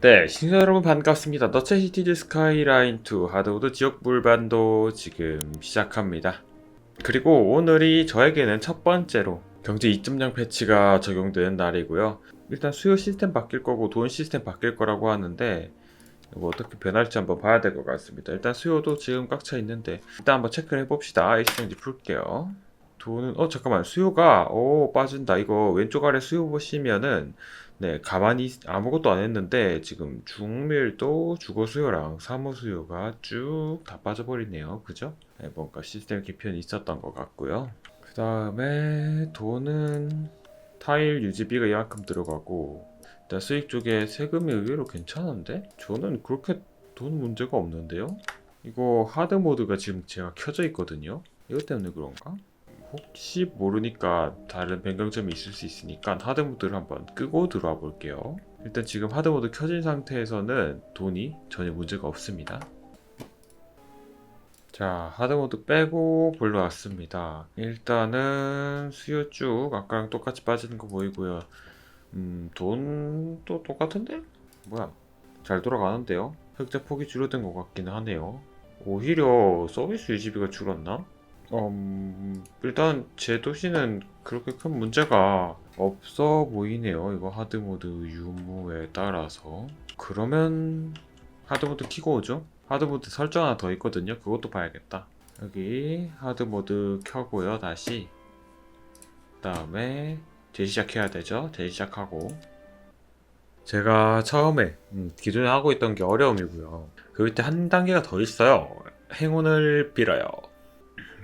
네, 시청자 여러분 반갑습니다. 너체 시티즈 스카이라인 2 하드우드 지역 불반도 지금 시작합니다. 그리고 오늘이 저에게는 첫 번째로 경제 2.0 패치가 적용된 날이고요. 일단 수요 시스템 바뀔 거고 돈 시스템 바뀔 거라고 하는데 이거 어떻게 변할지 한번 봐야 될 것 같습니다. 일단 수요도 지금 꽉 차 있는데 일단 한번 체크를 해봅시다. 일시정지 풀게요. 돈은 어 잠깐만 수요가 오 빠진다. 이거 왼쪽 아래 수요 보시면은 네, 가만히 아무것도 안 했는데 지금 중밀도 주거 수요랑 사무 수요가 쭉 다 빠져버리네요. 그죠? 네, 뭔가 시스템 개편이 있었던 것 같고요. 그 다음에 돈은 타일 유지비가 이만큼 들어가고 일단 수익 쪽에 세금이 의외로 괜찮은데? 저는 그렇게 돈 문제가 없는데요? 이거 하드 모드가 지금 제가 켜져 있거든요? 이것 때문에 그런가? 혹시 모르니까 다른 변경점이 있을 수 있으니까 하드모드를 한번 끄고 들어와 볼게요. 일단 지금 하드모드 켜진 상태에서는 돈이 전혀 문제가 없습니다. 자, 하드모드 빼고 불러왔습니다. 일단은 수요 쭉 아까랑 똑같이 빠지는 거 보이고요. 음, 돈도 똑같은데? 뭐야? 잘 돌아가는데요? 흑자 폭이 줄어든 것 같기는 하네요. 오히려 서비스 유지비가 줄었나? 음, 일단 제 도시는 그렇게 큰 문제가 없어 보이네요. 이거 하드모드 유무에 따라서. 그러면 하드모드 키고 오죠? 하드모드 설정 하나 더 있거든요. 그것도 봐야겠다. 여기 하드모드 켜고요. 다시. 그 다음에 재시작해야 되죠. 재시작하고. 제가 처음에 음, 기존에 하고 있던 게 어려움이고요. 그 밑에 한 단계가 더 있어요. 행운을 빌어요.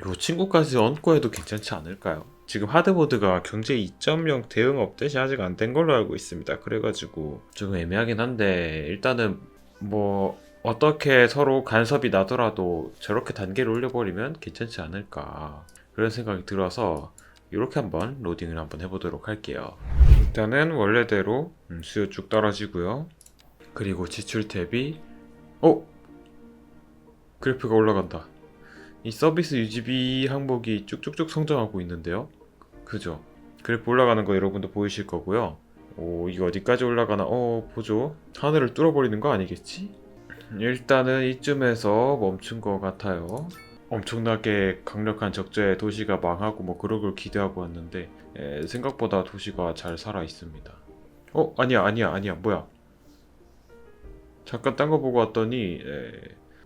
요 친구까지 얹고 해도 괜찮지 않을까요? 지금 하드보드가 경제 2.0 대응 업데이트 아직 안 된 걸로 알고 있습니다. 그래가지고 조금 애매하긴 한데 일단은 뭐 어떻게 서로 간섭이 나더라도 저렇게 단계를 올려버리면 괜찮지 않을까 그런 생각이 들어서 이렇게 한번 로딩을 한번 해보도록 할게요. 일단은 원래대로 음, 수요 쭉 떨어지고요. 그리고 지출 탭이 어? 그래프가 올라간다. 이 서비스 유지비 항목이 쭉쭉쭉 성장하고 있는데요. 그죠? 그래프 올라가는 거 여러분도 보이실 거고요. 오, 이거 어디까지 올라가나? 어, 보죠. 하늘을 뚫어버리는 거 아니겠지? 일단은 이쯤에서 멈춘 것 같아요. 엄청나게 강력한 적자의 도시가 망하고 뭐 그런 걸 기대하고 왔는데 에, 생각보다 도시가 잘 살아 있습니다. 어, 아니야, 아니야, 아니야, 뭐야? 잠깐 딴 거 보고 왔더니 에,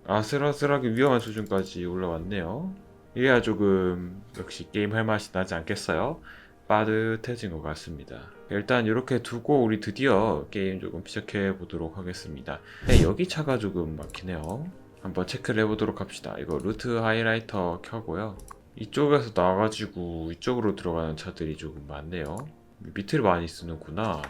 아슬아슬하게 위험한 수준까지 올라왔네요. 이래야 조금 역시 게임 할 맛이 나지 않겠어요? 빠듯해진 것 같습니다. 일단 이렇게 두고 우리 드디어 게임 조금 시작해 보도록 하겠습니다. 네, 여기 차가 조금 막히네요. 한번 체크를 해보도록 합시다. 이거 루트 하이라이터 켜고요. 이쪽에서 나와가지고 이쪽으로 들어가는 차들이 조금 많네요. 밑을 많이 쓰는구나.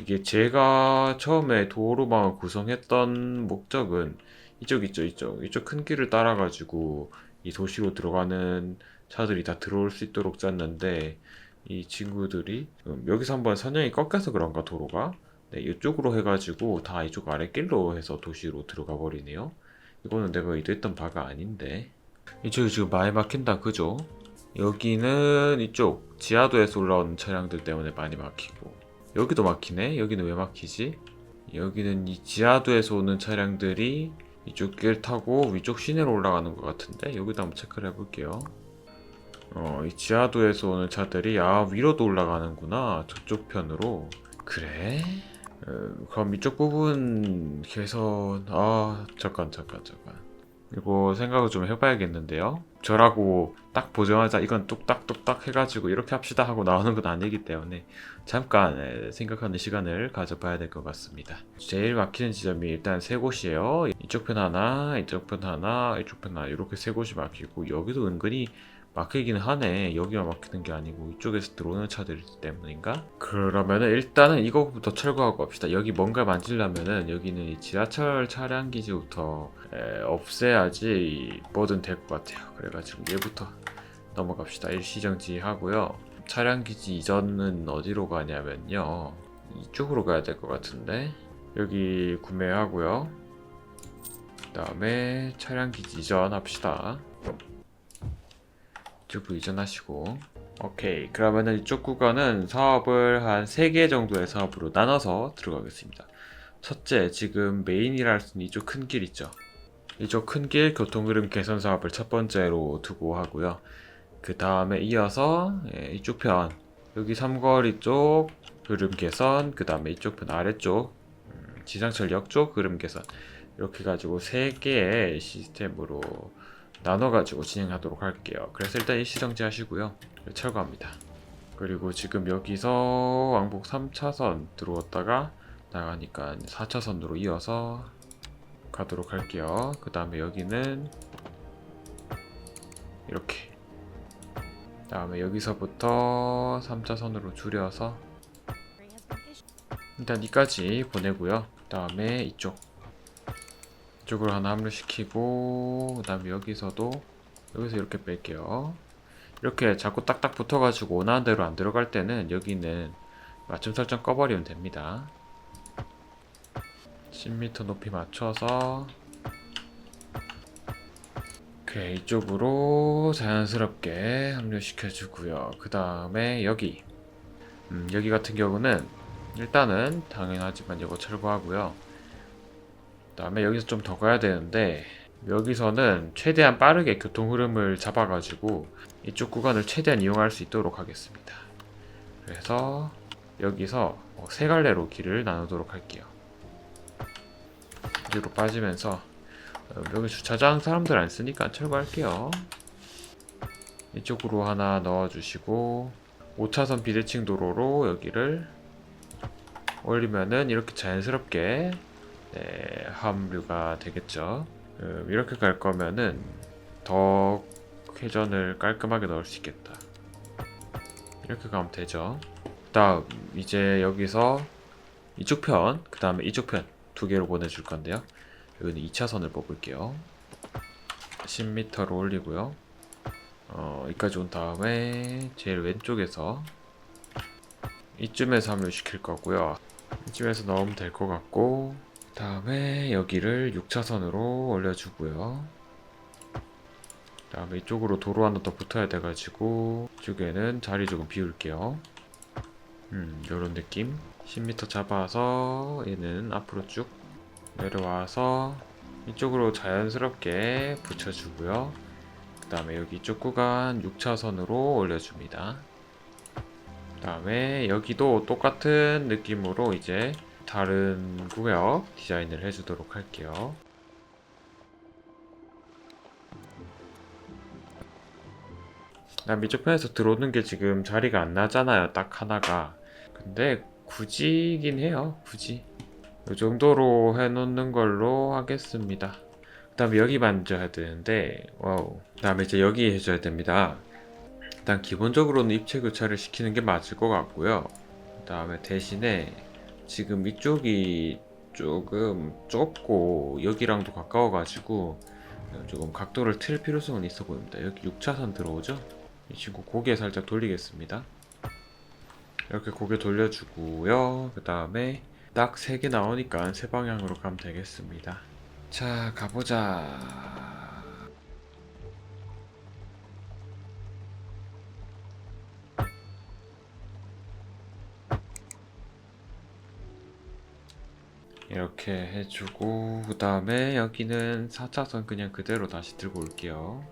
이게 제가 처음에 도로망을 구성했던 목적은 이쪽 있죠 이쪽. 이쪽 큰 길을 따라 가지고 이 도시로 들어가는 차들이 다 들어올 수 있도록 짰는데 이 친구들이 음, 여기서 한번 선형이 꺾여서 그런가 도로가? 네 이쪽으로 해가지고 다 이쪽 아랫길로 해서 도시로 들어가 버리네요. 이거는 내가 의도했던 바가 아닌데. 이쪽이 지금 많이 막힌다 그죠? 여기는 이쪽 지하도에서 올라오는 차량들 때문에 많이 막히고. 여기도 막히네? 여기는 왜 막히지? 여기는 이 지하도에서 오는 차량들이 이쪽 길 타고 위쪽 시내로 올라가는 것 같은데 여기도 한번 체크를 해볼게요. 어, 이 지하도에서 오는 차들이 아 위로도 올라가는구나 저쪽 편으로 그래? 어, 그럼 이쪽 부분 개선 아 잠깐 잠깐 잠깐 이거 생각을 좀 해봐야겠는데요. 저라고 딱 보자마자 이건 뚝딱뚝딱 해가지고 이렇게 합시다 하고 나오는 건 아니기 때문에 잠깐 에, 생각하는 시간을 가져봐야 될 것 같습니다. 제일 막히는 지점이 일단 세 곳이에요. 이쪽 편 하나, 이쪽 편 하나, 이쪽 편 하나 이렇게 세 곳이 막히고 여기도 은근히 막히기는 하네. 여기만 막히는 게 아니고 이쪽에서 들어오는 차들 때문인가? 그러면은 일단은 이거부터 철거하고 갑시다. 여기 뭔가 만지려면은 여기는 이 지하철 차량 기지부터 에, 없애야지 뭐든 될 것 같아요. 그래가지고 얘부터 넘어갑시다. 일시정지 하고요. 차량 기지 이전은 어디로 가냐면요. 이쪽으로 가야 될 것 같은데 여기 구매하고요. 그 다음에 차량 기지 이전합시다. 이쪽으로 이전하시고. 오케이. 그러면은 이쪽 구간은 사업을 한 3개 정도의 사업으로 나눠서 들어가겠습니다. 첫째, 지금 메인이라 할 수 있는 이쪽 큰 길 있죠. 이쪽 큰 길 교통 흐름 개선 사업을 첫 번째로 두고 하고요. 그 다음에 이어서 예, 이쪽 편. 여기 삼거리 쪽 흐름 개선, 그 다음에 이쪽 편 아래쪽 음, 지상철역 쪽 흐름 개선. 이렇게 가지고 세 개의 시스템으로 나눠 가지고 진행하도록 할게요. 그래서 일단 일시정지 하시고요. 철거합니다. 그리고 지금 여기서 왕복 3차선 들어왔다가 나가니까 4차선으로 이어서 가도록 할게요. 그 다음에 여기는 이렇게 다음에 여기서부터 3차선으로 줄여서 일단 이까지 보내고요. 그 다음에 이쪽 이쪽으로 하나 합류시키고 그 다음에 여기서도 여기서 이렇게 뺄게요. 이렇게 자꾸 딱딱 붙어가지고 원하는 대로 안 들어갈 때는 여기는 맞춤 설정 꺼버리면 됩니다. 10m 높이 맞춰서 오케이 이쪽으로 자연스럽게 합류시켜 주고요 그 다음에 여기 음, 여기 같은 경우는 일단은 당연하지만 이거 철거하고요 그 다음에 여기서 좀 더 가야 되는데 여기서는 최대한 빠르게 교통 흐름을 잡아가지고 이쪽 구간을 최대한 이용할 수 있도록 하겠습니다 그래서 여기서 어, 세 갈래로 길을 나누도록 할게요 뒤로 빠지면서 어, 여기 주차장 사람들 안 쓰니까 철거할게요. 이쪽으로 하나 넣어주시고 5차선 비대칭 도로로 여기를 올리면은 이렇게 자연스럽게 네, 합류가 되겠죠. 음, 이렇게 갈 거면은 더 회전을 깔끔하게 넣을 수 있겠다. 이렇게 가면 되죠. 다음 이제 여기서 이쪽 편, 그 다음에 이쪽 편 두 개로 보내줄 건데요. 여기는 2차선을 뽑을게요. 10m로 올리고요. 어, 여기까지 온 다음에 제일 왼쪽에서 이쯤에서 합류시킬 거고요. 이쯤에서 넣으면 될 것 같고 그 다음에 여기를 6차선으로 올려주고요. 그 다음에 이쪽으로 도로 하나 더 붙어야 돼가지고 이쪽에는 자리 조금 비울게요. 음, 요런 느낌. 10m 잡아서 얘는 앞으로 쭉 내려와서 이쪽으로 자연스럽게 붙여주고요. 그 다음에 여기 이쪽 구간 6차선으로 올려줍니다. 그 다음에 여기도 똑같은 느낌으로 이제 다른 구역 디자인을 해주도록 할게요. 난 이쪽 편에서 들어오는 게 지금 자리가 안 나잖아요. 딱 하나가. 근데 굳이긴 해요. 굳이. 이 정도로 해놓는 걸로 하겠습니다. 그 다음에 여기 만져야 되는데, 와우. 그 다음에 이제 여기 해줘야 됩니다. 일단 기본적으로는 입체 교차를 시키는 게 맞을 것 같고요. 그 다음에 대신에 지금 이쪽이 조금 좁고 여기랑도 가까워가지고 조금 각도를 틀 필요성은 있어 보입니다. 여기 6차선 들어오죠? 이 친구 고개 살짝 돌리겠습니다. 이렇게 고개 돌려주고요. 그 다음에 딱 3개 나오니까 세 방향으로 가면 되겠습니다. 자, 가보자. 이렇게 해주고 그 다음에 여기는 4차선 그냥 그대로 다시 들고 올게요.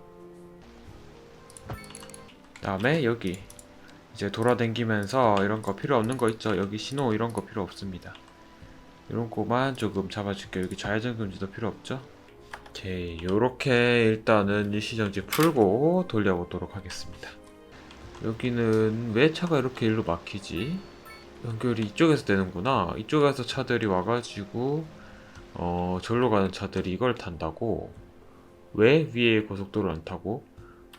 다음에 여기 이제 돌아다니면서 이런 거 필요 없는 거 있죠? 여기 신호 이런 거 필요 없습니다. 이런 거만 조금 잡아줄게요. 여기 좌회전 금지도 필요 없죠? 오케이, 요렇게 일단은 일시정지 풀고 돌려보도록 하겠습니다. 여기는 왜 차가 이렇게 일로 막히지? 연결이 이쪽에서 되는구나. 이쪽에 서 차들이 와가지고 어 절로 가는 차들이 이걸 탄다고? 왜 위에 고속도로 안 타고?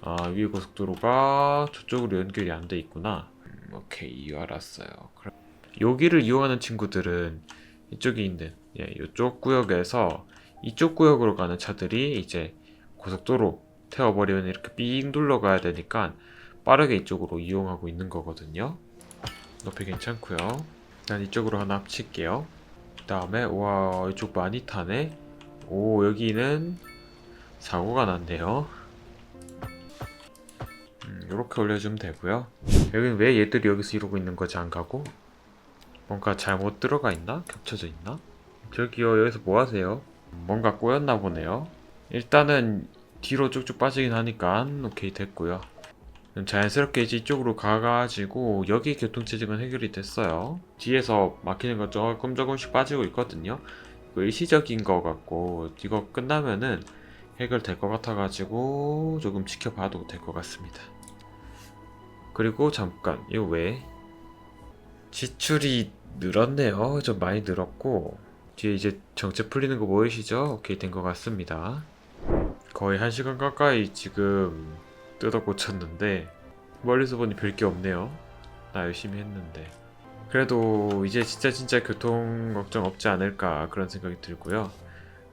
아 위에 고속도로가 저쪽으로 연결이 안 돼 있구나. 음, 오케이 알았어요. 그럼 여기를 이용하는 친구들은 이쪽에 있는 예, 이쪽 구역에서 이쪽 구역으로 가는 차들이 이제 고속도로 태워버리면 이렇게 삥 둘러가야 되니까 빠르게 이쪽으로 이용하고 있는 거거든요. 높이 괜찮고요. 난 이쪽으로 하나 합칠게요. 그 다음에 와 이쪽 많이 타네. 오 여기는 사고가. 음, 이렇게 올려주면 되고요. 여기는 왜 얘들이 여기서 이러고 있는 거지 안 가고? 뭔가 잘못 들어가 있나? 겹쳐져 있나? 저기요 여기서 뭐 하세요? 뭔가 꼬였나 보네요. 일단은 뒤로 쭉쭉 빠지긴 하니까 오케이 됐고요. 자연스럽게 이제 이쪽으로 가가지고 여기 교통체증은 해결이 됐어요. 뒤에서 막히는 거 조금 조금씩 빠지고 있거든요. 이거 일시적인 거 같고 이거 끝나면은 해결될 것 같아가지고 조금 지켜봐도 될 것 같습니다. 그리고 잠깐 이거 왜 지출이 늘었네요. 좀 많이 늘었고 뒤에 이제 정체 풀리는 거 보이시죠? 오케이 된 것 같습니다. 거의 1시간 가까이 지금 뜯어 고쳤는데 멀리서 보니 별 게 없네요. 나 열심히 했는데 그래도 이제 진짜 진짜 교통 걱정 없지 않을까 그런 생각이 들고요.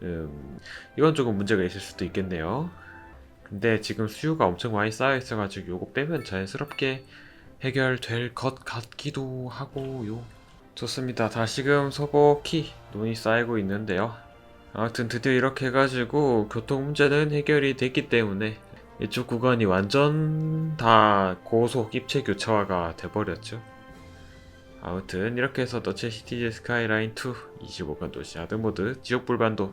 음, 이건 조금 문제가 있을 수도 있겠네요. 근데 지금 수요가 엄청 많이 쌓여 있어 가지고 요거 빼면 자연스럽게 해결될 것 같기도 하고요. 좋습니다. 다시금 소복히 눈이 쌓이고 있는데요. 아무튼 드디어 이렇게 해가지고 교통 문제는 해결이 됐기 때문에 이쪽 구간이 완전 다 고속 입체 교차화가 돼버렸죠. 아무튼 이렇게 해서 너체 시티즈 스카이라인 2 25간 도시 아드모드 지역 불반도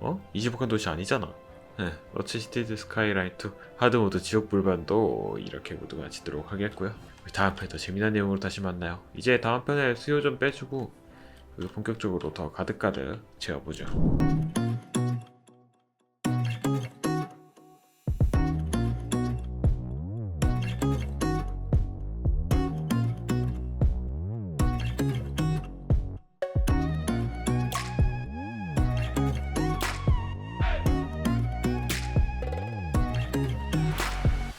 어? 25간 도시 아니잖아. 네, 너체 시티즈 스카이라인 2 하드모드 지역 불반도 이렇게 모두 마치도록 하겠고요. 다음 편에 더 재미난 내용으로 다시 만나요. 이제 다음 편에 수요 좀 빼주고 본격적으로 더 가득가득 채워보죠.